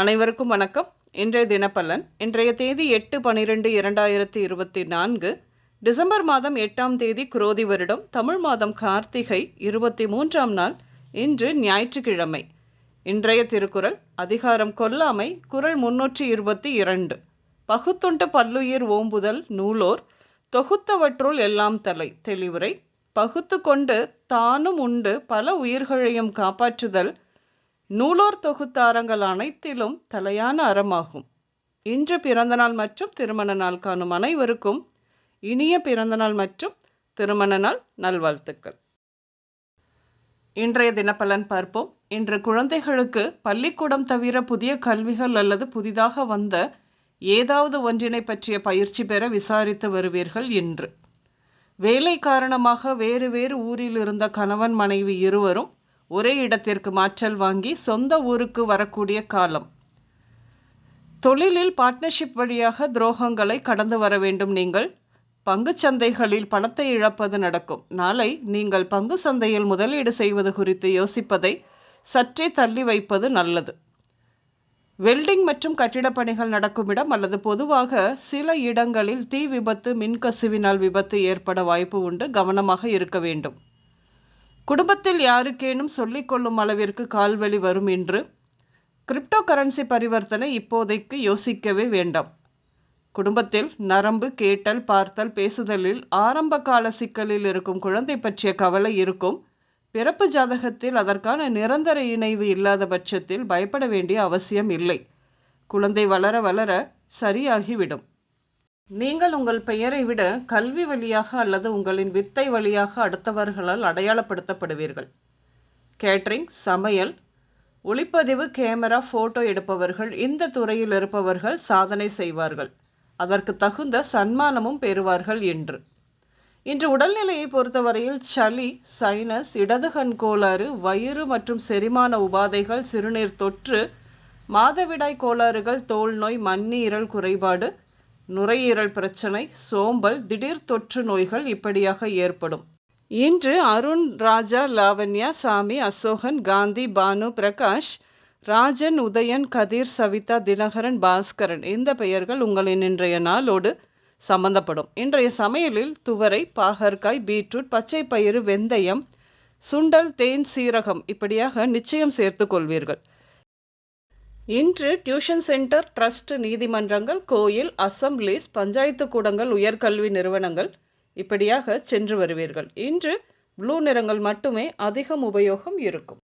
அனைவருக்கும் வணக்கம். இன்றைய தினப்பலன் இன்றைய தேதி எட்டு பனிரெண்டு இரண்டாயிரத்தி இருபத்தி நான்கு டிசம்பர் மாதம் எட்டாம் தேதி குரோதி வருடம் தமிழ் மாதம் கார்த்திகை இருபத்தி மூன்றாம் நாள் இன்று ஞாயிற்றுக்கிழமை. இன்றைய திருக்குறள் அதிகாரம் கொல்லாமை குரல் முன்னூற்றி இருபத்தி இரண்டு. பகுத்துண்டு பல்லுயிர் ஓம்புதல் நூலோர் தொகுத்தவற்றுள் எல்லாம் தலை. தெளிவுரை பகுத்து கொண்டு தானும் உண்டு பல உயிர்களையும் காப்பாற்றுதல் நூலோர் தொகுத்தாரங்கள் அனைத்திலும் தலையான அறமாகும். இன்று பிறந்தநாள் மற்றும் திருமண நாள் காணும் அனைவருக்கும் இனிய பிறந்தநாள் மற்றும் திருமண நாள் நல்வாழ்த்துக்கள். இன்றைய தினப்பலன் பார்ப்போம். இன்று குழந்தைகளுக்கு பள்ளிக்கூடம் தவிர புதிய கல்விகள் அல்லது புதிதாக வந்த ஏதாவது ஒன்றினை பற்றிய பயிற்சி பெற விசாரித்து வருவீர்கள் இன்று. வேலை காரணமாக வேறு வேறு ஊரில் இருந்த கணவன் மனைவி இருவரும் ஒரே இடத்திற்கு மாற்றல் வாங்கி சொந்த ஊருக்கு வரக்கூடிய காலம். தொழிலில் பார்ட்னர்ஷிப் வழியாக துரோகங்களை கடந்து வர வேண்டும் நீங்கள். பங்கு சந்தைகளில் பணத்தை இழப்பது நடக்கும். நாளை நீங்கள் பங்கு சந்தையில் முதலீடு செய்வது குறித்து யோசிப்பதை சற்றே தள்ளி வைப்பது நல்லது. வெல்டிங் மற்றும் கட்டிடப் பணிகள் நடக்கும் இடம் அல்லது பொதுவாக சில இடங்களில் தீ விபத்து மின்கசிவினால் விபத்து ஏற்பட வாய்ப்பு உண்டு. கவனமாக இருக்க வேண்டும். குடும்பத்தில் யாருக்கேனும் சொல்லிக்கொள்ளும் அளவிற்கு கால்வழி வரும் என்று கிரிப்டோ கரன்சி பரிவர்த்தனை இப்போதைக்கு யோசிக்கவே வேண்டாம். குடும்பத்தில் நரம்பு கேட்டல் பார்த்தல் பேசுதலில் ஆரம்ப கால சிக்கலில் இருக்கும் குழந்தை பற்றிய கவலை இருக்கும். பிறப்பு ஜாதகத்தில் அதற்கான நிரந்தர இணைவு இல்லாத பட்சத்தில் பயப்பட வேண்டிய அவசியம் இல்லை. குழந்தை வளர வளர சரியாகிவிடும். நீங்கள் உங்கள் பெயரை விட கல்வி வழியாக அல்லது உங்களின் வித்தை வழியாக அடுத்தவர்களால் அடையாளப்படுத்தப்படுவீர்கள். கேட்ரிங் சமையல் ஒளிப்பதிவு கேமரா ஃபோட்டோ எடுப்பவர்கள் இந்த துறையில் இருப்பவர்கள் சாதனை செய்வார்கள். அதற்கு தகுந்த சன்மானமும் பெறுவார்கள் என்று. இன்று உடல்நிலையை பொறுத்தவரையில் சளி சைனஸ் இடதுகண் கோளாறு வயிறு மற்றும் செரிமான உபாதைகள் சிறுநீர் தொற்று மாதவிடாய் கோளாறுகள் தோல் நோய் மண்ணீரல் குறைபாடு நுரையீரல் பிரச்சனை சோம்பல் திடீர் தொற்று நோய்கள் இப்படியாக ஏற்படும். இன்று அருண் ராஜா லாவண்யா சாமி அசோகன் காந்தி பானு பிரகாஷ் ராஜன் உதயன் கதிர் சவிதா தினகரன் பாஸ்கரன். இந்த பெயர்கள் உங்களின் இன்றைய நாளோடு சம்பந்தப்படும். இன்றைய சமையலில் துவரை பாகற்காய் பீட்ரூட் பச்சை பயிறு வெந்தயம் சுண்டல் தேன் சீரகம் இப்படியாக நிச்சயம் சேர்த்து கொள்வீர்கள். இன்று டியூஷன் சென்டர் ட்ரஸ்ட் நீதிமன்றங்கள் கோயில் அசம்பிளிஸ் பஞ்சாயத்து கூடங்கள் உயர்கல்வி நிறுவனங்கள் இப்படியாக சென்று வருவீர்கள். இன்று ப்ளூ நிறங்கள் மட்டுமே அதிகம் உபயோகம் இருக்கும்.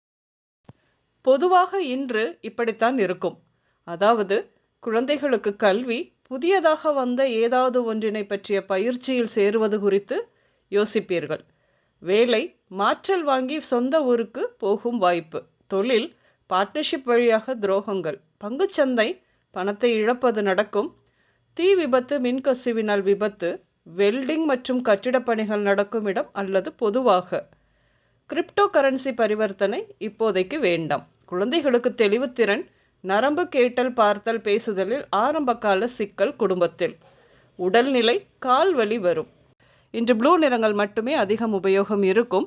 பொதுவாக இன்று இப்படித்தான் இருக்கும். அதாவது குழந்தைகளுக்கு கல்வி புதியதாக வந்த ஏதாவது ஒன்றினை பற்றிய பயிற்சியில் சேருவது குறித்து யோசிப்பீர்கள். வேலை மாற்றல் வாங்கி சொந்த ஊருக்கு போகும் வாய்ப்பு. தொழில் பார்ட்னர்ஷிப் வழியாக துரோகங்கள். பங்குச்சந்தை பணத்தை இழப்பது நடக்கும். தீ விபத்து மின்கசிவினால் விபத்து வெல்டிங் மற்றும் கட்டிடப் பணிகள் நடக்கும் இடம் அல்லது பொதுவாக. கிரிப்டோ கரன்சி பரிவர்த்தனை இப்போதைக்கு வேண்டாம். குழந்தைகளுக்கு தெளிவுத்திறன் நரம்பு கேட்டல் பார்த்தல் பேசுதலில் ஆரம்பகால சிக்கல் குடும்பத்தில். உடல்நிலை கால் வலி வரும். இன்று ப்ளூ நிறங்கள் மட்டுமே அதிகம் உபயோகம் இருக்கும்.